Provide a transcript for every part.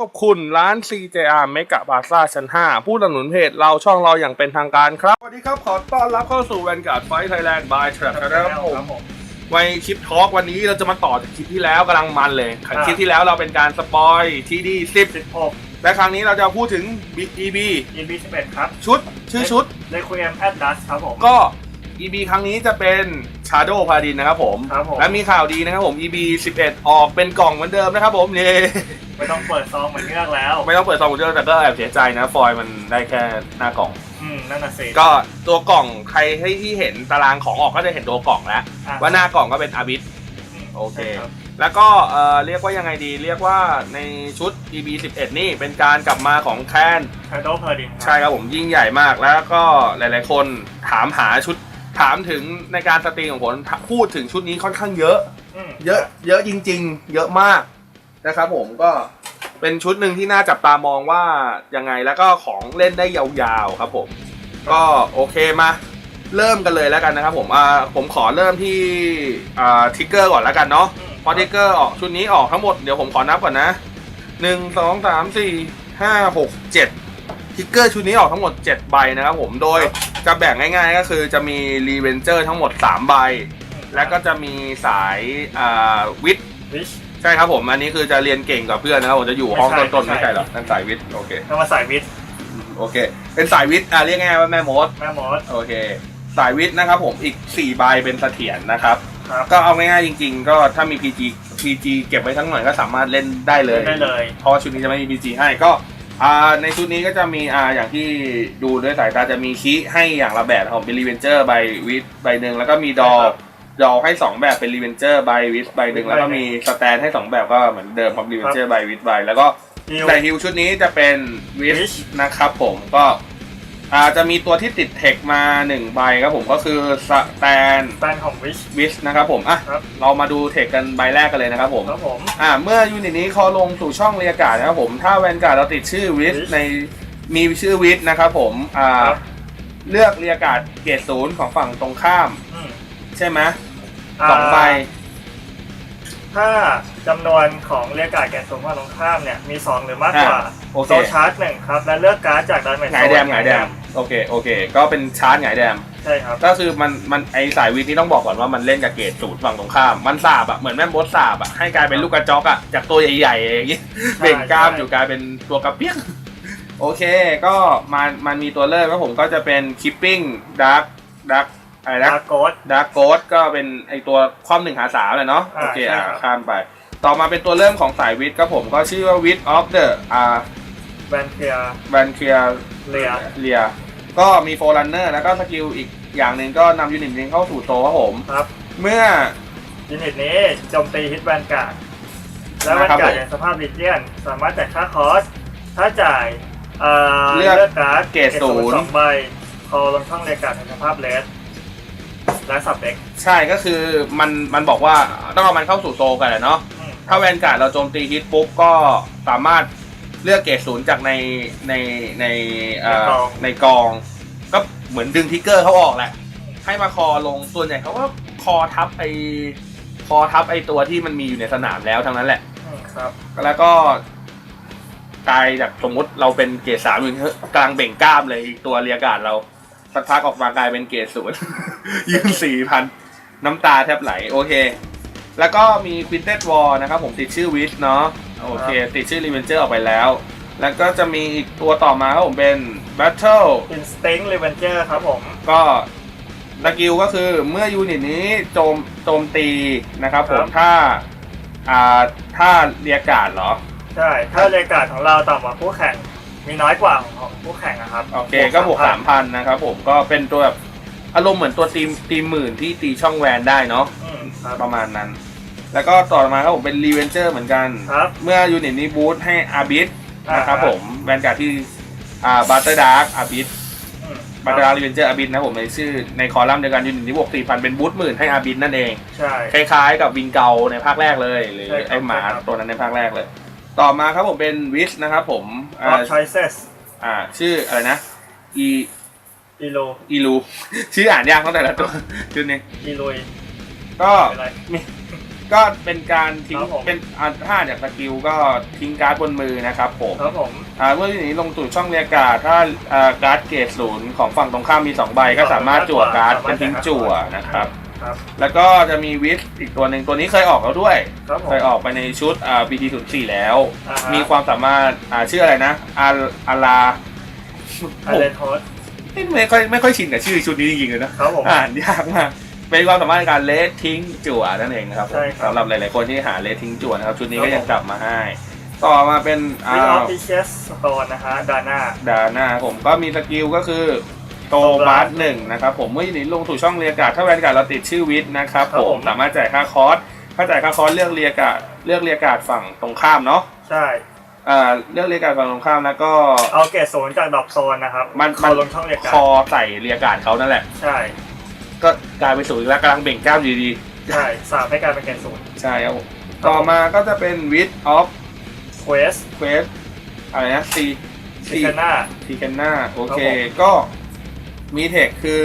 ขอบคุณร้าน CJR เมกะบาซ่าชั้น 5 ผู้สนับสนุนเพจเราช่องเราอย่างเป็นทางการครับ สวัสดีครับ ขอต้อนรับเข้าสู่แวนการ์ดไฟไทยแลนด์บายทรัคนะครับผมไว้คลิปทอล์กวันนี้เราจะมาต่อจากคลิปที่แล้วกำลังมันเลยอ่าคลิปที่แล้วเราเป็นการสปอยทีดีสิบหก10และครั้งนี้เราจะพูดถึง EB ยินบีสิบเอ็ดครับ ชุดชื่อชุดเลคุยมแอดดัสครับผมก็ EB ครั้งนี้จะเป็น Shadow p a ดินนะครับผม ครับผม และมีข่าวดีนะครับผม EB 11 ออกเป็นกล่องเหมือนเดิมนะครับผมเย้ไม่ต้องเปิดซองเหมือนเลือกแล้วไม่ต้องเปิดซองเหมือนเดิมแต่ก็แอบเสียใจนะ ฟอยล์มันได้แค่หน้ากล่อง อืมนั่นน่ะสิก็ตัวกล่องใครให้ที่เห็นตารางของออกก็จะเห็นตัวกล่องแล้วอะว่าหน้ากล่องก็เป็นอาบิส มโอเค ใช่รับแล้วก็เอ่อเรียกว่ายังไงดี เรียกว่าในชุด EB 11 นี่เป็นการกลับมาของแคนชาโดว์เพอร์ดินใช่ครับผมยิ่งใหญ่มากแล้วก็หลาย ๆ คนถามหาชุด ถามถึงในการสตรีมของผมพูดถึงชุดนี้ค่อนข้างเยอะเยอะ เยอะจริง ๆ เยอะมากนะครับผมก็เป็นชุดหนึ่งที่น่าจับตามองว่ายังไงแล้วก็ของเล่นได้ยาวๆครับผม ก็โอเคมา เริ่มกันเลยแล้วกันนะครับผมอ่าผมขอเริ่มที่อ่าทิกเกอร์ก่อนแล้วกันเนาะอืมพอทิกเกอร์ออกชุดนี้ออกทั้งหมดเดี๋ยวผมขอนับก่อนนะหนึ่งสองสามสี่ห้าหกเจ็ด ทิกเกอร์ชุดนี้ออกทั้งหมด 7 ใบนะครับผม โดยจะแบ่งง่ายๆ ก็คือจะมีรีเวนเจอร์ทั้งหมด 3 ใบ แล้วก็จะมีสายอ่าวิทย์วิชใช่ครับผม อันนี้คือจะเรียนเก่งกับเพื่อนนะครับผมจะอยู่ห้องไม่ใช่ต้นๆไม่ไม่ใช่ใช่หรอกนั่นสายวิทย์โอเคต้องมาใส่วิชโอเค เป็นสายวิทย์อะเรียกง่ายๆว่าแม่มดแม่มดโอเค สายวิทย์นะครับผมอีก 4 ใบเป็นเสถียรนะครับครับก็เอาง่ายๆจริง ๆ ก็ถ้ามี PG PG เก็บไว้ทั้งหน่อยก็สามารถเล่นได้เลยได้เลยเพราะว่าชุดนี้จะไม่มี PG ให้ก็ อ่าในชุดนี้ก็จะมีอ่าอย่างที่ดูด้วยสายตาจะมีคีให้อย่างละแบบครับผมเป็นรีเวนเจอร์ใบวิทใบหนึ่งแล้วก็มีดอครับดอให้สองแบบเป็นรีเวนเจอร์ใบวิทใบหนึ่งแล้วก็มีสแตนให้สองแบบก็เหมือนเดิมครับรีเวนเจอร์ใบวิทใบแล้วก็ฮิวแต่ฮิวชุดนี้จะเป็นวิช Wish นะครับผมก็ อาจะมีตัวที่ติดเทคมาหนึ่งใบครับผมก็คือสแตนแฟนของวิช วิชนะครับผมอะครับ เรามาดูเทคกันใบแรกกันเลยนะครับผมครับผม อ่าเมื่อยูนิตนี้เขาลงสู่ช่องเรียกการ์ดนะครับผมถ้าแวนการ์ดเราติดชื่อวิช Wish ในมีชื่อวิชนะครับผมอ่าครับ เลือกเรียกการ์ดเกรดศูนย์ของฝั่งตรงข้าม อืมใช่ไหมสองใบ ถ้าจำนวนของเรียกการ์ดแกนสูงฝั่งตรงข้ามเนี่ยมี 2 หรือมากกว่าอะโอเค โซชาร์จหนึ่งครับ และเลือกการ์ดจากดาเมจหงายแดมหงายแดมโอเคโอเค ก็เป็นชาร์จหงายแดม ใช่ครับ ก็คือมันมันไอสายวิทย์นี่ต้องบอกก่อนว่ามันเล่นกับเกรดศูนย์ฝั่งตรงข้าม มันสาบอะเหมือนแม่มดสาบอะให้กลายเป็นลูกกระจอกอะจากตัวใหญ่ๆอย่างงี้ใช่เบ่งกล้ามใช่อยู่กลายเป็นตัวกระเปี้ยง โอเค ก็มันมันมีตัวเลิกแล้วผมก็จะเป็นคิปปิ้งดักดัก อะไรนะดาร์กโกดดักโกดก็เป็นไอตัวความหนึ่งหาสามเลยเนาะอ่าโอเคใช่อะครับ ข้ามไป ต่อมาเป็นตัวเริ่มของสายวิทย์ก็ผมก็ชื่อว่าวิทออฟเดอะอ่าแวนเคียแวนเคียเลียเลียก็มีโฟลันเนอร์แล้วก็สกิลอีกอย่างหนึ่งก็นำยูนิตนี้เข้าสู่โซครับผม ครับเมื่อ ยูนิตนี้โจมตีฮิตแวนการ์ดและแวนนะครับการ์ดผมอย่างสภาพลิเจียน สามารถจ่ายค่าคอสถ้าจ่ายเอ่อเลือกเลือกการ์ดเกรดศูนย์ สองใบคอลงช่องเรียกการ์ดในสภาพเลส และสับเด็กใช่ก็คือมันมันบอกว่าต้องเอามันเข้าสู่โซกันแหละเนาะอืมถ้าแวนการ์ดเราโจมตีฮิตปุ๊บก็สามารถเลือกเกรดศูนย์จากในในในเอ่อในกอง ก็เหมือนดึงทิกเกอร์เขาออกแหละ ให้มาคอลงส่วนใหญ่เขาก็คอทับไอคอทับไอตัวที่มันมีอยู่ในสนามแล้วทั้งนั้นแหละ อืมครับ แล้วก็กลายจากสมมติเราเป็นเกรดสามอยู่กลางเบ่งกล้ามเลยอีกตัวเรียกการ์ดเรา สักพักออกมากลายเป็นเกรดศูนย์ ยืนสี่พันน้ำตาแทบไหล โอเค แล้วก็มี Quintet War นะครับผมติดชื่อวิชเนาะโอเค ติดชื่อ Revenger ออกไปแล้ว แล้วก็จะมีอีกตัวต่อมาครับผมเป็น Battle อินสติ้งเรเวนเจอร์ครับผม ก็สกิลก็คือเมื่อยูนิตนี้โจมโจมตีนะครับผมถ้าอ่าถ้าเรียกการ์ดเหรอ ใช่ ถ้าเรียกการ์ดของเราต่ำกว่าคู่แข่ง มีน้อยกว่าของของคู่แข่งนะครับโอเคก็บวกสามพันนะครับผมก็เป็นตัวแบบอารมณ์เหมือนตัวตีมตีมหมื่นที่ตีช่องแวนได้เนาะอืมครับ ประมาณนั้น แล้วก็ต่อมาครับผมเป็นรีเวนเจอร์เหมือนกัน ครับเมื่อยูนิตนี้บูทให้อาบิสอ่านนะครับครับผมแวนการ์ดที่อ่าบัตเตอร์ดาร์กอาบิสอืมบัตเตอร์ดาร์กรีเวนเจอร์อาบิสนะผมในชื่อในคอลัมน์เดียวกันยูนิตนี้บวกสี่พันเป็นบูทหมื่นให้อาบิสนั่นเอง ใช่ คล้ายๆกับวิงเกาในภาคแรกเลยหรือใช่ครับไอหมาใช่ครับ ตัวนั้นในภาคแรกเลย ต่อมาครับผมเป็นวิชนะครับผมออฟชอยเซสอ่า ชื่ออะไรนะ e อีโลอีลู ชื่ออ่านยากตั้งแต่ละตัว ชุดนี้อีลุยก็เป็นไรมก็เป็นการทิ้ง ครับผม เป็นอ่าถ้าจากสกิลก็ทิ้งการ์ดบนมือนะครับผม ครับผม อ่าเมื่อทีนี้ลงสู่ช่องเรียกการ์ดถ้าอ่าการ์ดเกรดศูนย์ของฝั่งตรงข้ามมี 2 ใบก็สามารถจั่วการ์ดเป็นทิ้งจั่วนะครับ ครับ แล้วก็จะมีวิสอีกตัวหนึ่งตัวนี้เคยออกแล้วด้วย ครับผม เคยออกไปในชุดอ่า BT 0 4แล้ว อ่าฮะ มีความสามารถอ่าชื่ออะไรนะอาอาลาอาเลนโทสไม่ไม่ค่อยไม่ค่อยชินกับชื่อชุดนี้จริงๆเลยนะ ครับผม อ่านยากมาก เป็นความสามารถในการเลสทิ้งจั่วนั่นเองนะครับผมใช่ครับ สำหรับหลายๆคนที่หาเลสทิ้งจั่วนะครับ ชุดนี้ครับก็ยังกลับมาให้ ต่อมาเป็นอ่วิลออาฟฟิเชสสโตนนะฮะดาน่าดาหน้าผมก็มีสกิลก็คือ โตบาร์หนึ่งนะครับผมเมื่อนี้ลงสู่ช่องเรียกการ์ดถ้าแวนการ์ดเราติดชื่อวิทย์นะครับครับผผมม สามารถจ่ายค่าคอร์สถ้าจ่ายค่าคอร์สเลือกเรียกการ์ดเลือกเรียกการ์ดฝั่งตรงข้ามเนาะใช่ อ่าเลือกเรียกการ์ดฝั่งตรงข้ามแล้วก็ เอาเกรดศูนย์จากดอกโซนนะครับมันมันเข้าลงช่องเรียกกาคอใส่เรียกการ์ดเขานั่นแหละ ใช่ ก็กลายเป็นศูนย์แล้วกำลังเบ่งกล้ามอยู่ดีใช่สามให้กลายเป็นเกรดศูนย์ใช่ครับผมต่อมาก็จะเป็นวิทออฟเควสเควสอะไรนะซีซิคาน่าซี แคนนาโอเค ครับผม ก็ มีเทคคือ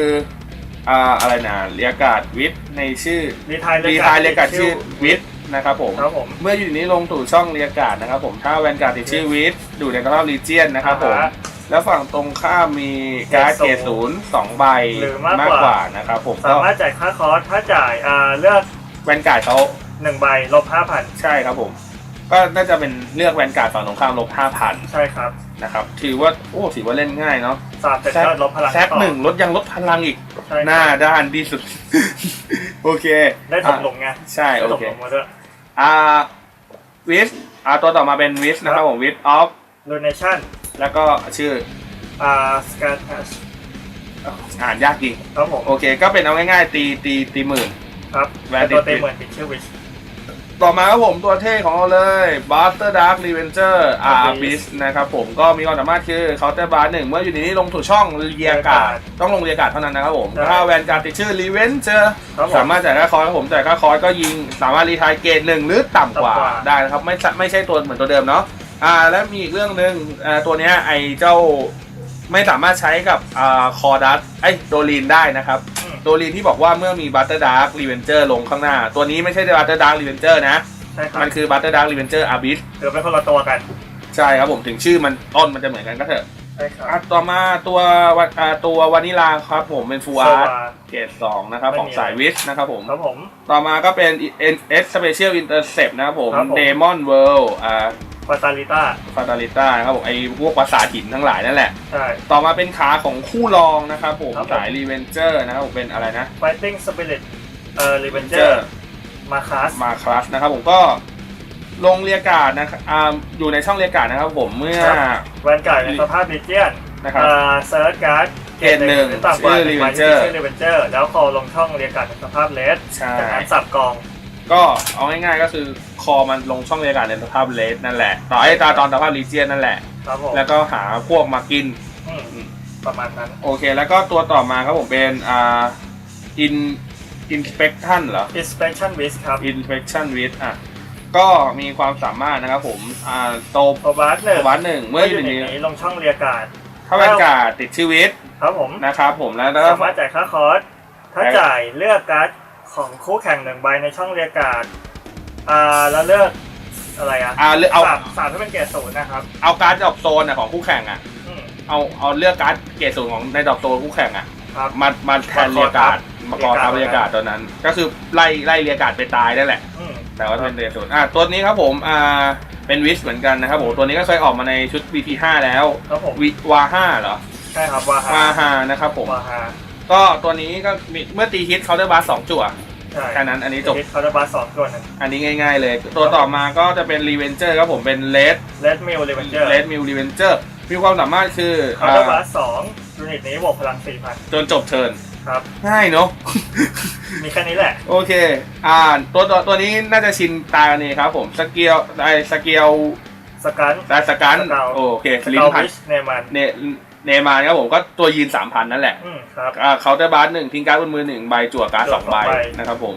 อ่าอะไรนะเรียกการ์ดวิทในชื่อรีทายรีทายเรียกการ์ดชื่อวิทนะครับผมครับผม เมื่ออยู่นี้ลงสู่ช่องเรียกการ์ดนะครับผมถ้าแวนการ์ดติดชื่อวิทอยู่ในสภาพลีเจียนนะครับผม อ่าฮะแล้วฝั่งตรงข้ามมีการ์ดเกรดเกรดศูศูนนย์ย์สองใบหรือมากกว่ากว่านะครับผมสาก็มารถจ่ายค่าคอร์สถ้าจ่ายอ่าเลือกแวนการ์ดเขาหนึ่งใบลบห้าพันใช่ครับผม ก็น่าจะเป็นเลือกแวนการ์ดฝั่งตรงข้ามลบห้าพันใช่ครับนะครับ ถือว่าโอ้ถือว่าเล่นง่ายเนาะสามเสร็จแซกก็ลบพลังแซกต่อ หนึ่งลดยังลดพลังอีก ใช่หน้าด้านที่สุด โอเคได้ถมลงไงใช่ได้โอถมเคลงมาด้วยอ่าวิสอ่าตัวต่อมาเป็นวิสนะครับผมวิสออฟลูเนชั่นแล้วก็ชื่ออ่าสกาทอ่านยากจริง ครับผมโอเค ก็เป็นเอาง่ายๆตีตีตีหมื่น ครับแวน แต่ตัวติดเต็มเหมือนติดชื่อวิช ต่อมาครับผมตัวเท่ของเราเลยบัสเตอร์ดาร์ r รีเวนเจอร์อาร์ Abyss บิสนะครับผมก็มีความสามารถคือเคาน์เตอร์บาร์หนึ่งเมื่ออยู่ในนี้ลงถูกช่องเรียกาดต้องลงเรียกาดเท่านั้นนะครับผมใช่ถ้าแวนการ์ดติดชื่อรีเวนเจอร์ครับผมสามารถจ่ายค่าคอร์สครับผมจ่ายค่าคอร์สก็ยิงสามารถรีทายเกรดหนึ่งหรือต่ำกว่าต่ำกว่าได้นะครับ ไม่ใช่ไม่ใช่ตัวเหมือนตัวเดิมเนาะอ่าและมีอีกเรื่องหนึ่งอ่าตัวเนี้ยไอเจ้าไม่สามารถใช้กับอ่าคอร์ดัสไอยโดลีนได้นะครับ อืมโดลีนที่บอกว่าเมื่อมีบัตเตอร์ดาร์ r รีเวนเจอร์ลงข้างหน้า ตัวนี้ไม่ใช่บัตเตอร์ดาร์ r รีเวนเจอร์นะ ใช่ครับมันคือบัตเตอร์ดาร์ r รีเวนเจอร์อาบิสถือเป็นคนละตัวกัน ใช่ครับผมถึงชื่อมันต้นมันจะเหมือนกันก็เถอะใช่ครับอะต่อมาตัววันอ่าตัววานิลาครับผมเป็นฟูโซอาร์ตวาเกรดสองนะครับไม่ของมีสายวิสนะครับผม ครับผม ต่อมาก็เป็น S Special Intercept นะครับผม ครับผม Demon World อ่า ฟาตาลิต้าฟาตาลิต้านะครับผมไอ้พวกปราสาทหินทั้งหลายนั่นแหละ ใช่ ต่อมาเป็นขาของคู่รองนะครับผมครับผม สายรีเวนเจอร์นะครับผมเป็นอะไรนะ Fighting Spirit เอ่อ Revenger มาคาส มาคลาสนะครับผมก็ลงเรียกการ์ดนะครับอ่าอยู่ในช่องเรียกการ์ดนะครับผมเมื่อแวนการ์ดในสภาพดิเจียนนะครับ อ่าเซิร์ชการ์ดเกรดหนึ่งรือต่ำกว่าชื่อหนึ่งใบที่ Revenger ชื่อ Revenger แล้วคอลงช่องเรียกการ์ดในสภาพเลสใช่ จากนั้นสับกอง ก็เอาง่ายๆก็คือ คอมันลงช่องเรียกการ์ดในสภาพเลสนั่นแหละ ต่อไอ้ตาตอนสภาพลีเจียนนั่นแหละ ครับผมแล้วก็หาพวกมากิน อืมประมาณนั้นโอเค แล้วก็ตัวต่อมาครับผมเป็นอ่า in inspection เหรอ Inspection Wish ครับ inspection with อะ ก็มีความสามารถนะครับผมอ่าโตโอบาร์หนึ่งวันหนึ่งเมื่เมื่ออออยู่ยู่ในในนี้นี้ลงช่องเรียกการ์ดถ้าแวนการ์ดติดชื่อวิทครับผมนะครับผมแล้วก็ สามารถจ่ายค่าคอร์สถ้าจ่ายเลือกการ์ดของคู่แข่งหนึ่งใบในช่องเรียกการ์ด อ่าแล้วเลือกอะไรอะอ่าเลือกเอา สามสามที่เป็นเกรดศูนย์นะครับเอาการ์ดดอกโซนอะของคู่แข่งอะอืมเอาเอาเลือกการ์ดเกรดศูนย์ของในดอกโซนคู่แข่งอะครับ มามาแทนเรียกการ์ดมาก่อทับเรีเรียยกกกาการ์ร์ดดตัวนั้น ก็คือไล่ไล่เรียกการ์ดไปตายนั่นแหละ อืมแต่ว่าเป็นเรียกศูนย์อะตัวนี้ครับผมอ่าเป็นวิสเหมือนกันนะครับผมตัวนี้ก็เคยออกมาในชุด VP5 แล้วครับผมวิวาห้าเหรอใช่ครับวาฮาวาฮานะครับผม วาฮาก็ตัวนี้ก็มีเมื่อตีฮิตเขาได้บาสสองจั่ว ใช่แค่นั้นอันนี้จบเขาจะบาสสองตัวหนึงอันนี้ง่ายๆเลย ตัวต่อมาก็จะเป็นรีเวนเจอร์ครับผมเป็นเลดเลดมิลเลเวนเจอร์เลดมิลรีเวนเจอร์มีความสามารถคือเขาจะบาอ่าสสองยูนิตนี้บวกพลังสี่พันจนจบเทิร์นครับง่ายเนาะมีแค่นี้แหละ โอเค อ่าตัวตัวตัวนี้น่าจะชินตากันนี่ครับผมสเกียวไอสเกียวสกันไดสกันสเกลโอเคสลิ้กานพันวิชเนมันเน เนมานครับผมก็ตัวยืนสามพันนั่นแหละอืมครับ อ่าเคาน์เตอร์บาร์หนึ่งทิ้งการ์ดบนมือหนึ่งใบจั่วการ์ดจั่สวองใบสองใบ นะครับผม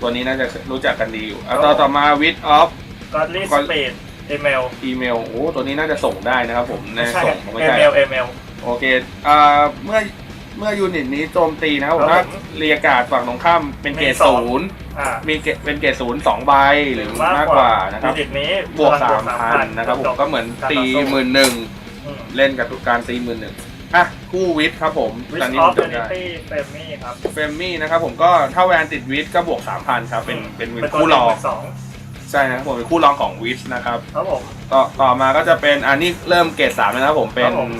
ตัวนี้น่าจะรู้จักกันดีอยู่ครัอะบต่อต่อมาวิดออฟ ก็อดลี่สก่อนเปดเอเมลอีเมลโอ้ตัวนี้น่าจะส่งได้นะครับผมในใช่ส่งไม่เอใช่ เมลเอเมล โอเคอ่าเมื่อเมื่อยูนิตนี้โจมตีนะครับผมครัถ้าบผมเรียกการ์ดฝั่งตรงข้ามเป็นเกรดมีสอง ศูนย์อ่ามีเกรดเป็นเกรดศูนย์สองใบหรือมากกว่านะครับ ยูนิตนี้บวกพลัสางมพันนะครับผมก็เหมือนตีการต่อสู้หมื่นหนึ่งอืม เล่นกับการตีหมื่นหนึ่งอะคู่วิทย์ครับผมวิตอนชนี้อผอฟมเดจำนิได้ตี้เฟมมี่ครับเฟมมี่นะครับผมก็ถ้าแวนติดวิทย์ก็บวกสามพันครับเป็นเป็นเป็นเป็นตัวคู่รองสองใช่นะครับผมเป็นคู่รองของวิทย์นะครับครับผม ต่อต่อมาก็จะเป็นอันนี้เริ่มเกรดสามแล้วนะครับผมเป็ครันบผม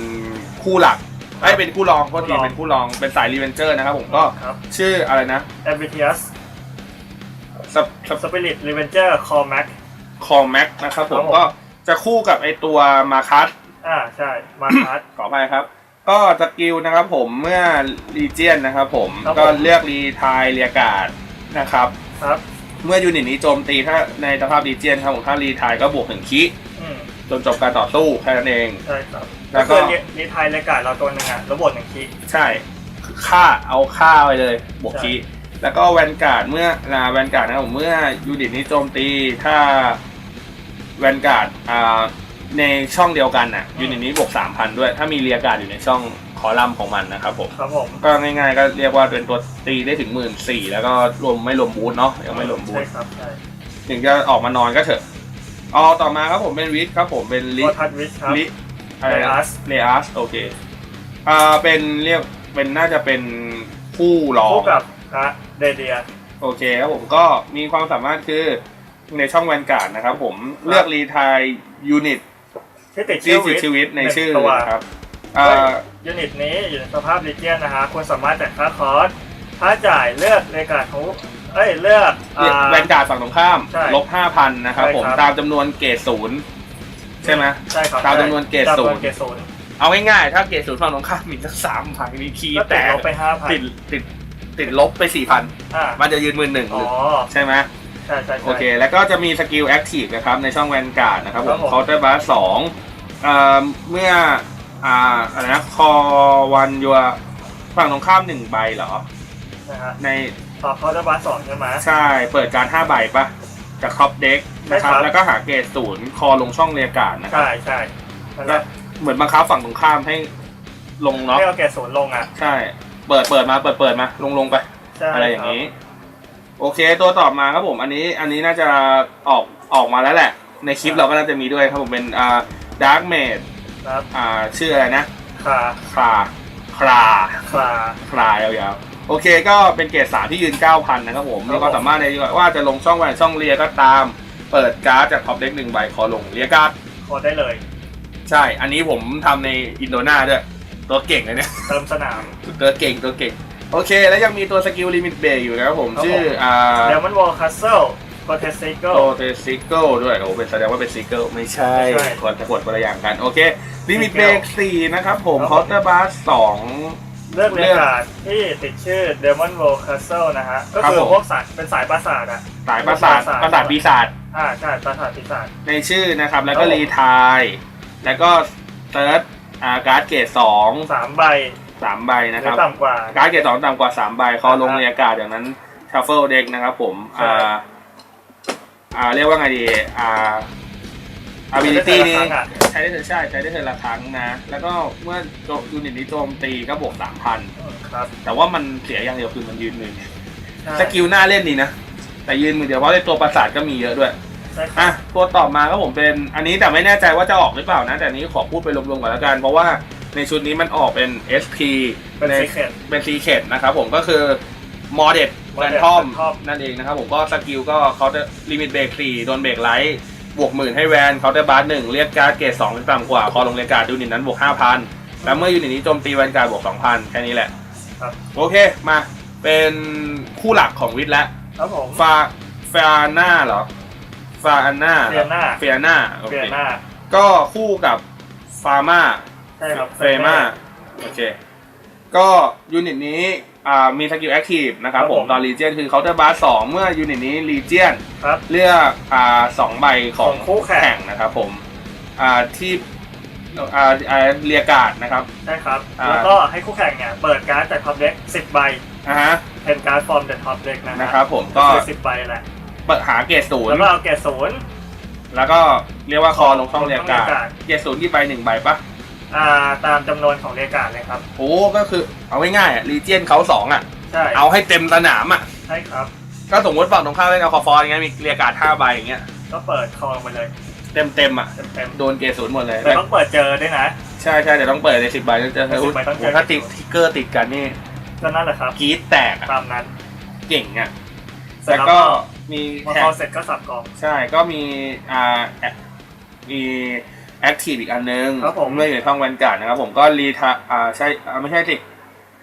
คู่หลักไอ้ยเป็นคู่รองโทษทีคู่รอง เป็นคู่รองเป็นสายรีเวนเจอร์นะครับผมก็ครับชื่ออะไรนะแอมบิทิอัสสปสป สปิริตรีเวนเจอร์คอแม็ก คอแม็กนะครับผครัมบผม ก็จะคู่กับไอตัวมาคัส อ่าใช่มาคัส ขอไปครับ ก็สกิลนะครับผมเมื่อรีเจียนนะครับผมครับผม ก็เลือกรีทายเรียกาดนะครับ ครับเมื่อยูนิตนี้โจมตีถ้าในสภาพรีเจียนครับผมถ้ารีทายก็บวกหนึ่งคิอืมจนจบการต่อสู้แค่นั้นเอง ใช่ครับแล้ก็วก็ คือรีไทายรายการเราตัวหนึ่งอะแล้วบวกหนึ่งคีใช่ค่าเอาค่าไปเลยบวกคิแล้วก็แวนการ์ดเมื่อลาแวนการ์ดนะครับผมเมื่อยูนิตนี้โจมตีถ้าแวนการ์ดอ่า ในช่องเดียวกันน่ะยูนิตนี้บวกสามพันด้วย ถ้ามีเรียการ์ดอยู่ในช่องคอลัมน์ของมันนะครับผม ครับผมก็ง่ายๆ ก็เรียกว่าเป็นตัวตีได้ถึงหมื่นสี่แล้วก็รวมไม่รวมบูทเนาะยังไม่รวมบูใช่ทครับใช่ถึงจะออกมานอนก็เถอะเอาต่อมาครับผมเป็นวิทครับผมเป็นลิโคทัสวิชครับ ลิอะไรนะ Leas เลอัสโอเคอ่าเป็นเรียกเป็นน่าจะเป็นคู่รอง คู่กับฮะเดเดีย โอเคครับผมก็มีความสามารถคือในช่องแวนการ์ดนะครับผมเลือกรีทายยูนิต ที่ติดที่ชื่อสิบชีวิตในชื่อตัว นะครับอ่ายูนิตนี้อยู่ในสภาพลิเจียนนะฮะคุณสามารถจ่ายค่าคอร์สถ้าจ่ายเลือกรายการของเอ้ยเลือกอ่าแวนการ์ดฝั่งตรงข้ามใช่ลบห้าพันนะครับใช่ผมครับ ตามจำนวนเกรดศูนย์ใช่ไหม ใช่ครับตามจำนวนเกรดตามศูจำนนย์วนเกรดศูนย์เอาง่ายๆถ้าเกรดศูนย์ฝั่งตรงข้ามมีสักสามพันนี่คีก็ติแต่ดลบไปห้าพันติดติดติดลบไปสี่พันอ่ามันจะยืนหมื่นหนึ่งอ๋อใช่ไหม ใช่ใช่ใช่ โอเค แล้วก็จะมีสกิลแอคทีฟนะครับ ในช่องแวนการ์ดนะครับผครัมบผม เคาน์เตอร์บาร์สอง เมื่ออ่าอะไรนะคอวันยัวฝั่งตรงข้ามหนึ่งใบเหรอ นะฮะในต่อเขาจะบาสองใช่ไหม ใช่เปิดการห้าใบปะจากครอปเด็กนะครับ ใช่ครับ แล้วก็หาเกรดศูนย์คอลงช่องเรียการ์ดนะครับใช่ใช่นั่นแหแล้วละเหมือนบังคับฝั่งตรงข้ามให้ลงเนาะให้เอาเกรดศูนย์ลงอะ ใช่ เปิดเปิดมาเปิดเปิดมาลงลงไป ใช่อะไรอย่างนี้ โอเคตัวต่อมาครับผม อันนี้อันนี้น่าจะออกออกมาแล้วแหละ ในคลิปเราก็น่าจะมีด้วยครับผมเป็นอ่า ดาร์กเมดครับอ่าชื่ออะไรนะคาคลาคลาคลาคลายาวๆโอเคก็เป็นเกรดสามที่ยืน 9,000 นะครับผมครับมีความสามารถในว่าจะลงช่องแหวนช่องเรียก็ตาม เปิดการ์ดจากท็อปเด็กหนึ่งใบคอลงเรียการ์ดโคได้เลย ใช่ อันนี้ผมทำในอินโดนาด้วย ตัวเก่งเลยเนี่ยเติมสนามตัวเก่งตัวเก่ง โอเค แล้วยังมีตัวสกิลลิมิตเบรอยู่นะครับผมครับชื่อผมอ่าเดมอนวอลคัสเซิล โคเทสซิโกโตเตซิเกิลด้วยโอ้เป็นแสดงว่าเป็นซิเกิลไม่ใช่ไม่ใช่คนสะกดคนละอย่างกัน โอเคลิมิตเบร Sickle สี่นะครับผมครับคอร์เตอร์บาร์สอง เลือกเรียกการ์ดที่ติดชื่อเดมอนวอลคัสเซิลนะฮะ ก็ครับคือผม พวกสัตว์เป็นสายปราสาทอะ สายประสาทประสาทประสาทปีศาจอ่าใช่ปราสาทปีศาจ ในชื่อนะครับ แล้วก็ครับผม รีทายแล้วก็เติร์ดอ่าการ์ดเกรดสองสามใบสามใบหนะรืครัอบต่ำกว่า การ์ดเกรดสองต่ำกว่าสามใบคอลงอ่าฮะเรียกาศอย่างนั้นชัฟเฟิลเด็กนะครับผมใช่อ่า อ่าเรียกว่าไงดีอ่า ability นี้ใช้ได้แต่ละครั้งอะใช้ได้เธอใช่ใช้ได้เธอละครั้งนะ แล้วก็เมื่อโจยูนิตนี้โจมตีก็บวกสามพันอืมครับแต่ว่ามันเสียอย่างเดียวคือมันยืนมือใช่สกิลหน้าเล่นดีนะ แต่ยืนมือเดียวเพราะในตัวประสาทก็มีเยอะด้วยใช่ครับอะตัวต่อมาก็ผมเป็นอันนี้แต่ไม่แน่ใจว่าจะออกหรือเปล่านะ แต่อันนี้ขอพูดไปรวมๆก่อนแล้วกัน เพราะว่าในชุดนี้มันออกเป็น SP เป็นในซีเคทเป็นซีเคดนะครับผมก็คือมอเด็ด แฟ Modded นทอม Phantom นั่นเองนะครับผมก็สกิลก็เขาจะลิมิตเบรกสี่โดนเบรกไลท์บวกหมื่นให้แวนเขาจะบาร์หนึ่งเรียกการ์ดเกรดสองหรือต่ำกว่าพอลงเรียกการ์ดยูนิตนั้นบวกห้าพันแล้วเมื่อยูนิตนี้โจมตีแวนการ์ดบวกสองพันแค่นี้แหละครับ โอเคมาเป็นคู่หลักของวิทย์แล้วครับผมฟาฟาน่าเหรอฟาอันน่าเฟียน่าเฟียน่าโอเฟีเคยน่าก็คู่กับฟาร์มา ใช่ครับเฟรมาโอเค ก็ยูนิตนี้ อ่ามีสกิลแอคทีฟนะครับผมตอนรีเจียนคือเคาน์เตอร์บาร์สองเมื่อยูนิตนี้รีเจียนครับ เลือกอ่าสองใบของของคู่แข่งนะครับผมอ่าที่อ่าอ่าเรียการ์ดนะครับใช่ครับ อ่า แล้วก็ให้คู่แข่งเนี่ยเปิดการ์ดจากท็อปเด็กสิบใบอ่าฮะเป็นการ์ดฟอร์มเดอะท็อปเด็กนะฮะนะครับผมก็ก็คือสิบใบแหละเปิดหาเกรดศูนแล้ย์วก็เอาเกรดศูนย์ แล้วก็เรียกว่าคอลงช่องเรียการ์ดลงช่องเรียกการ์ดเกรดศูนย์ที่ใบหนึ่งใบปะ อ่าตามจำนวนของเรียกการดเลยครับ โอ้ก็คือเอาง่ายๆอะรีเจียนเขาสองอะ ใช่เอาให้เต็มสนามอะ ใช่ครับ ก็สมมติฝั่งตรงข้ามเล่นเอาคอฟอร์อย่างเงี้ยมีเรียกการ์ดห้าใบอย่างเงี้ยก็เปิดคอลงไปเลยเต็มเต็มๆอะ เต็มโดนเกรดศูนย์หมดเลย ๆแต่ต้องเปิดเจอด้วยนะ ใช่ใช่เดี๋ยวต้องเปิดในสิบใบต้องเจอใน10ใบต้องเจอโถ้าติดทิกเกอร์ติดกันนี่ก็นั่นแหละครับ กรีดแตกอะตามนั้นเก่งอะเสร็จแล้วแล้วก็ก็มีพอแท็คอกเสร็จก็สับกล่อง ใช่ ก็มี อ่าแอคมี แอคทีฟอีกอันนึงครับผม เมื่ออยู่ในช่องแวนการ์ดนะครับผมก็รีทาอ่าใช่อ่าไม่ใช่สิ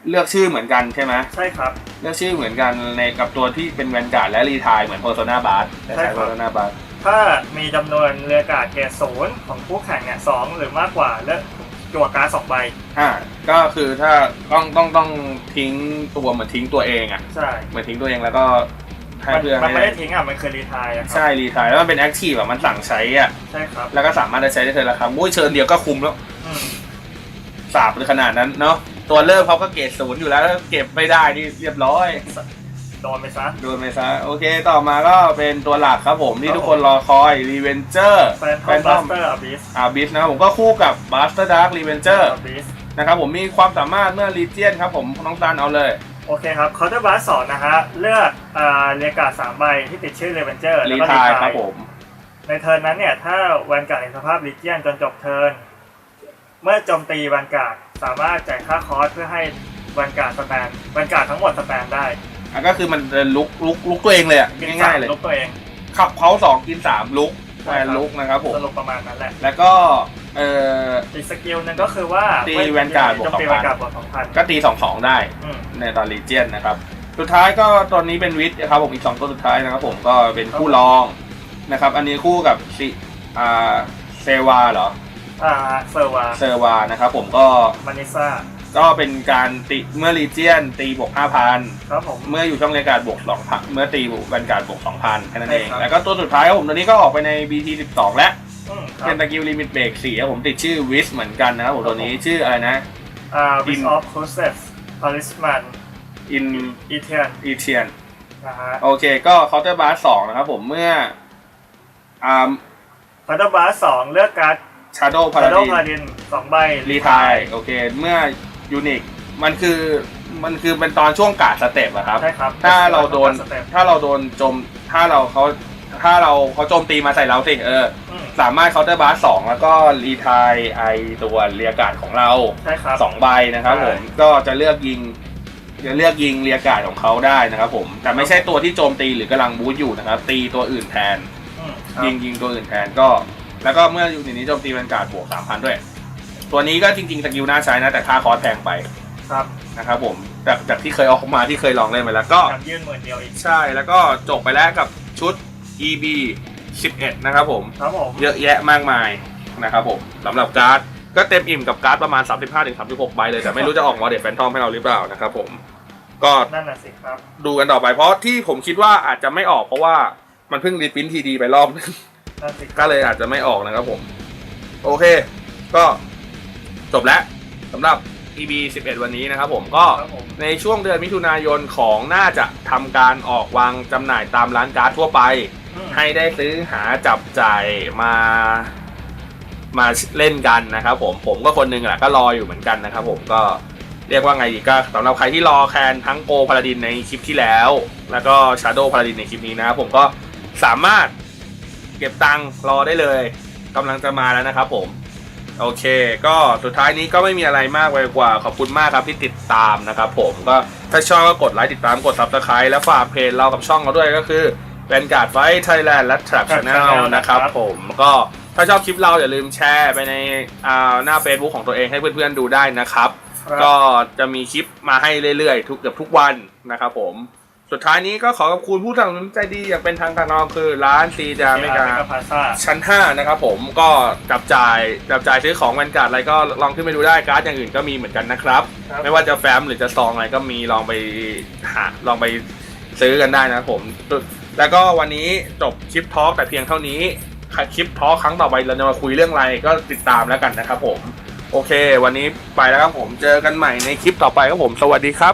เลือกชื่อเหมือนกันใช่ไหมใช่ครับ เลือกชื่อเหมือนกันในกับตัวที่เป็นแวนการ์ดและรีทายเหมือนโ e โซนาบาร์ใช่ใช้ครับโ e โซนาบาร์ถ้ามีจำนวนเรียกการดเกรดศูนย์ของผู้แข่งเนี่ยสองหรือมากกว่าและจั่วการดสองใบอ่าก็คือถ้าต้องต้องต้องทิ้งตัวเหมือนทิ้งตัวเองอะใช่ เหมือนทิ้งตัวเองแล้วก็ ให้มันเพื่อนมันไม่ให้ได้ทิ้งอะ มันคือรีทายอะครัใช่รีทายแล้วมันเป็นแอคทีฟแบบมันสั่งใช้อะใช่ครับแล้วก็สามารถจะใช้ได้เลยละครับมุ้ยเชิญเดียวก็คุ้มแล้วอืมสาบเลยขนาดนั้นเนาะตัวเริ่มเขาก็เกรดศูนย์อยู่แล้วถ้าเก็บไม่ได้นี่เรียบร้อย โดนไปซะ โดนไปซะโอเคต่อมาก็เป็นตัวหลักครับผมที่ครับทุกคนรอคอยรีเวนเจอร์แฟนทอมบัสเตอร์อบิสอาบิสนะครับผมก็คู่กับบัสเตอร์ดาร์ครีเวนเจอร์อบิสนะครับผมมีความสามารถเมื่อรีเจียนครับผมน้องซันเอาเลย โอเคครับคอร์เตอร์บัสสอนนะฮะเลือกอ่าเรียกการดสามใบที่ติดชื่อเรเวนเจอร์รีแล้วก็ทายรีคทารัยบผม ในเทิร์นนั้นเนี่ยถ้าแวนการ์ดในสภาพลิเจียนจนจบเทิร์นเมื่อโจมตีแวนการ์ดสามารถจ่ายค่าคอร์สเพื่อให้แวนการ์ดสแตนแวนการ์ดทั้งหมดสแตนได้อะก็คือมันจะลุกลุกลุกตัวเองเลยอะกินง่ายๆเลยลุกตัวเอง ขับเขาสองกินสามลุกใช่แฟครับนลุกนะครับผม สรุปประมาณนั้นแหละ แล้วก็ เอ่อ อีกสกิลหนึงก็คือว่าตีแวนการ์ดบวกโจมตี2,000แวนการ์ดบวกสองพันก็ตีสองสองได้ อืม ในตอนรีเจียนนะครับ สุดท้ายก็ตอนนี้เป็นวิทย์นะครับผมอีกสองตัวสุดท้ายนะครับผมก็เป็นคู่รองนะครับ อันนี้คู่กับซิอ่าเซวาเหรออ่าเซอร์วาเซวานะครับผมก็มานิซ่าก็เป็นการตีเมื่อรีเจียนตีบวกห้าพันครับผม เมื่ออยู่ช่องรายการบวกสองพันเมื่อตีบวกบรรการบวกสองพันแค่นั้นเอง ใช่ครับ แล้วก็ตัวสุดท้ายครับผมตัวนี้ก็ออกไปใน BT 12 แล้วอืม ครัเป็บนตะกิวลิมิตเบรกสี่ครับผมติดชื่อวิสเหมือนกันนะครับผมตัวนี้ชื่ออะไรนะ อ่าวิ In สออฟครูเซสพาริสแมนอินอีเทียนอีเทียน นะฮะโอเคก็เคาน์เตอร์บาร์สองนะครับผมเมื่ออ่า พัตเตอร์บาสองเลือกการ์ดชาโดว์พาพาราโดดินพาดินสองใบรีทายโอเค เมื่อยูนิคมันคือมันคือเป็นตอนช่วงกาดสเต็ปอะครับ ใช่ครับถ้าเราโดนสเต็ปถ้าเราโดนโจมถ้าเราเขา ถ้าเราเขาโจมตีมาใส่เราสิเอออืมสามารถเคาน์เตอร์บาร์สองแล้วก็รีทายไอตัวเรียกการ์ดของเรา ใช่ครับ สองใบนะครับใช่ผมก็จะเลือกยิงจะเลือกยิงเรียกการ์ดของเขาได้นะครับผมแต่ไม่ใช่ตัวที่โจมตีหรือกำลังบูทอยู่นะครับ ตีตัวอื่นแทน อืมครับยิงยิงตัวอื่นแทนก็ แล้วก็เมื่อยูนิตนี้โจมตีเป็นการ์ดบวกสามพันด้วย ตัวนี้ก็จริงๆสกิลน่าใช้นะ แต่ค่าคอร์สแพงไปครับนะครับผมจากจากที่เคยเอามาที่เคยลองเล่นมาแล้วก็การยื่นหมื่นเดียวอีก ใช่แล้วก็จบไปแล้วกับชุด EB 11 นะครับผม ครับผม เยอะแยะมากมายนะครับผมสำหรับการ์ดก็เต็มอิ่มกับการ์ดประมาณ 35-36 ใบเลย แต่ไม่รู้จะออกมอเดลแฟนทอมให้เราหรือเปล่านะครับผม ก็นั่นน่ะสิครับ ดูกันต่อไปเพราะที่ผมคิดว่าอาจจะไม่ออกเพราะว่ามันเพิ่งรีพินทีดีไปรอบนึงนั่นสิก็เลยอาจจะไม่ออกนะครับผม โอเค ก็จบแล้วสำหรับ EB 11 วันนี้นะครับผมก็ ครับผม ในช่วงเดือนมิถุนายนของน่าจะทำการออกวางจำหน่ายตามร้านการ์ดทั่วไปอืม ให้ได้ซื้อหาจับจ่ายมามาเล่นกันนะครับผมผมก็คนหนึงแหละก็รออยู่เหมือนกันนะครับผมก็เรียกว่าไงดีก็สำหรับใครที่รอแคนทั้งโกพาราดินในคลิปที่แล้ว แล้วก็ชาร์โดพาราดินในคลิปนี้นะครับผมก็สามารถเก็บตังค์รอได้เลยกำลังจะมาแล้วนะครับผมโอเค ก็สุดท้ายนี้ก็ไม่มีอะไรมากไปกว่า ขอบคุณมากครับที่ติดตามนะครับผมก็ถ้าชอบก็กดไลค์ติดตามกด subscribe และฝากเพจเรากับช่องเราด้วยก็คือ เป็นการ์ดไฟไทยแลนด์และ Trap Channel นะครับผมก็ถ้าชอบคลิปเราอย่าลืมแชร์ไปในอ่าหน้า Facebook ของตัวเองให้เพื่อนๆดูได้นะครับครับ ก็จะมีคลิปมาให้เรื่อยๆ ทุกเกือบทุกวันนะครับผมสุดท้ายนี้ก็ขอขอบคุณผู้สนับสนุนใจดีอย่างเป็นทางการนองคือร้านซีจาเมกาพาซ่าชั้น 5 นะครับผมก็จับจ่ายจับจ่ายซื้อของแวนการ์ดอะไรก็ลองขึ้นไปดูได้การ์ดอย่างอื่นก็มีเหมือนกันนะครับครับไม่ว่าจะแฟ้มหรือจะซองอะไรก็มีลองไปหาลองไปซื้อกันได้นะครับผม แล้วก็วันนี้จบคลิปทอล์กแต่เพียงเท่านี้ คลิปทอล์กครั้งต่อไปเราจะมาคุยเรื่องอะไรก็ติดตามแล้วกันนะครับผม โอเค วันนี้ไปแล้วครับผมเจอกันใหม่ในคลิปต่อไปครับผม สวัสดีครับ